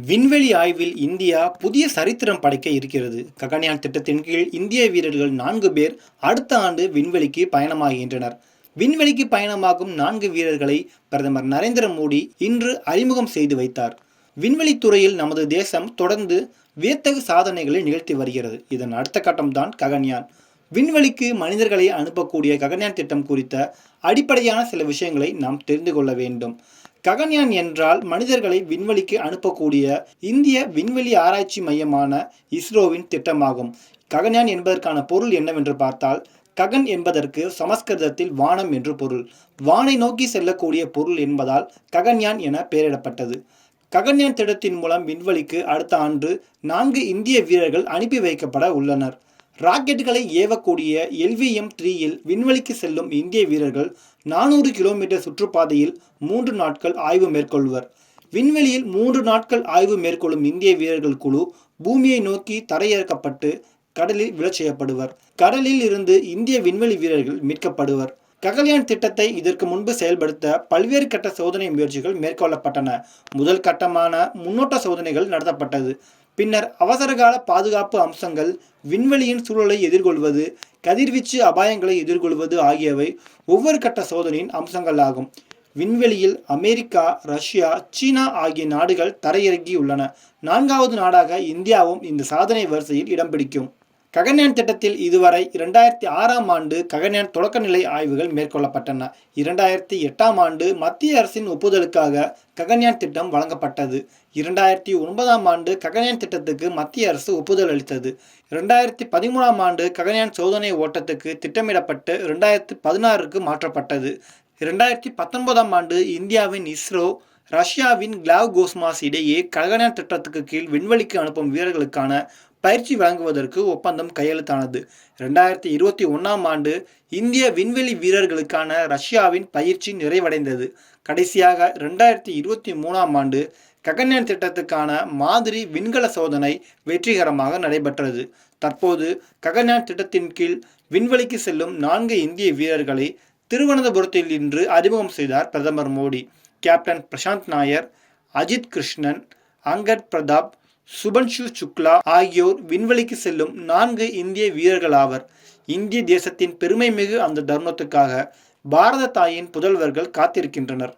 விண்வெளி ஆய்வில் இந்தியா புதிய சரித்திரம் படைக்க இருக்கிறது. ககன்யான் திட்டத்தின் கீழ் இந்திய வீரர்கள் நான்கு பேர் அடுத்த ஆண்டு விண்வெளிக்கு பயணமாகின்றனர். விண்வெளிக்கு பயணமாகும் நான்கு வீரர்களை பிரதமர் நரேந்திர மோடி இன்று அறிமுகம் செய்து வைத்தார். விண்வெளி துறையில் நமது தேசம் தொடர்ந்து வியத்தகு சாதனைகளை நிகழ்த்தி வருகிறது. இதன் அடுத்த கட்டம்தான் ககன்யான். விண்வெளிக்கு மனிதர்களை அனுப்பக்கூடிய ககன்யான் திட்டம் குறித்த அடிப்படையான சில விஷயங்களை நாம் தெரிந்து கொள்ள வேண்டும். ககன்யான் என்றால் மனிதர்களை விண்வெளிக்கு அனுப்பக்கூடிய இந்திய விண்வெளி ஆராய்ச்சி மையமான இஸ்ரோவின் திட்டமாகும். ககன்யான் என்பதற்கான பொருள் என்னவென்று பார்த்தால் ககன் என்பதற்கு சமஸ்கிருதத்தில் வானம் என்று பொருள். வானை நோக்கி செல்லக்கூடிய பொருள் என்பதால் ககன்யான் என பெயரிடப்பட்டது. ககன்யான் திட்டத்தின் மூலம் விண்வெளிக்கு அடுத்த ஆண்டு நான்கு இந்திய வீரர்கள் அனுப்பி வைக்கப்பட உள்ளனர். ராக்கெட்டுகளை ஏவக்கூடிய எல்விஎம் த்ரீயில் விண்வெளிக்கு செல்லும் இந்திய வீரர்கள் நானூறு கிலோமீட்டர் சுற்றுப்பாதையில் மூன்று நாட்கள் ஆய்வு மேற்கொள்வர். விண்வெளியில் மூன்று நாட்கள் ஆய்வு மேற்கொள்ளும் இந்திய வீரர்கள் குழு பூமியை நோக்கி தரையிறக்கப்பட்டு கடலில் விழச் செய்யப்படுவர். கடலில் இருந்து இந்திய விண்வெளி வீரர்கள் மீட்கப்படுவர். ககல்யான் திட்டத்தை இதற்கு முன்பு செயல்படுத்த பல்வேறு கட்ட சோதனை முயற்சிகள் மேற்கொள்ளப்பட்டன. முதல் கட்டமான முன்னோட்ட சோதனைகள் நடத்தப்பட்டது. பின்னர் அவசரகால பாதுகாப்பு அம்சங்கள் விண்வெளியின் சூழலை எதிர்கொள்வது கதிர்வீச்சு அபாயங்களை எதிர்கொள்வது ஆகியவை ஒவ்வொரு கட்ட சோதனையின் அம்சங்களாகும். விண்வெளியில் அமெரிக்கா ரஷ்யா சீனா ஆகிய நாடுகள் தரையிறங்கியுள்ளன. நான்காவது நாடாக இந்தியாவும் இந்த சாதனை வரிசையில் இடம் பிடிக்கும். ககன்யான் திட்டத்தில் இதுவரை இரண்டாயிரத்தி ஆறாம் ஆண்டு ககன்யான் தொடக்கநிலை ஆய்வுகள் மேற்கொள்ளப்பட்டன. இரண்டாயிரத்தி எட்டாம் ஆண்டு மத்திய அரசின் ஒப்புதலுக்காக ககன்யான் திட்டம் வழங்கப்பட்டது. இரண்டாயிரத்தி ஒன்பதாம் ஆண்டு ககன்யான் திட்டத்துக்கு மத்திய அரசு ஒப்புதல் அளித்தது. இரண்டாயிரத்தி பதிமூணாம் ஆண்டு ககன்யான் சோதனை ஓட்டத்துக்கு திட்டமிடப்பட்டு இரண்டாயிரத்தி பதினாறுக்கு மாற்றப்பட்டது. இரண்டாயிரத்தி பத்தொன்பதாம் ஆண்டு இந்தியாவின் இஸ்ரோ ரஷ்யாவின் கிளாவ் கோஸ்மாஸ் இடையே ககன்யான் திட்டத்துக்கு கீழ் விண்வெளிக்கு அனுப்பும் வீரர்களுக்கான பயிற்சி வழங்குவதற்கு ஒப்பந்தம் கையெழுத்தானது. ரெண்டாயிரத்தி இருபத்தி ஒன்றாம் ஆண்டு இந்திய விண்வெளி வீரர்களுக்கான ரஷ்யாவின் பயிற்சி நிறைவடைந்தது. கடைசியாக ரெண்டாயிரத்தி இருபத்தி மூணாம் ஆண்டு ககன்யான் திட்டத்துக்கான மாதிரி விண்கல சோதனை வெற்றிகரமாக நடைபெற்றது. தற்போது ககன்யான் திட்டத்தின் கீழ் விண்வெளிக்கு செல்லும் நான்கு இந்திய வீரர்களை திருவனந்தபுரத்தில் இன்று அறிமுகம் செய்தார் பிரதமர் மோடி. கேப்டன் பிரசாந்த் நாயர் அஜித் கிருஷ்ணன் அங்கட் பிரதாப் சுபன்ஷு சுக்லா ஆகியோர் விண்வெளிக்கு செல்லும் நான்கு இந்திய வீரர்களாவர். இந்திய தேசத்தின் பெருமை மிகு அந்த தருணத்துக்காக பாரத தாயின் புதல்வர்கள் காத்திருக்கின்றனர்.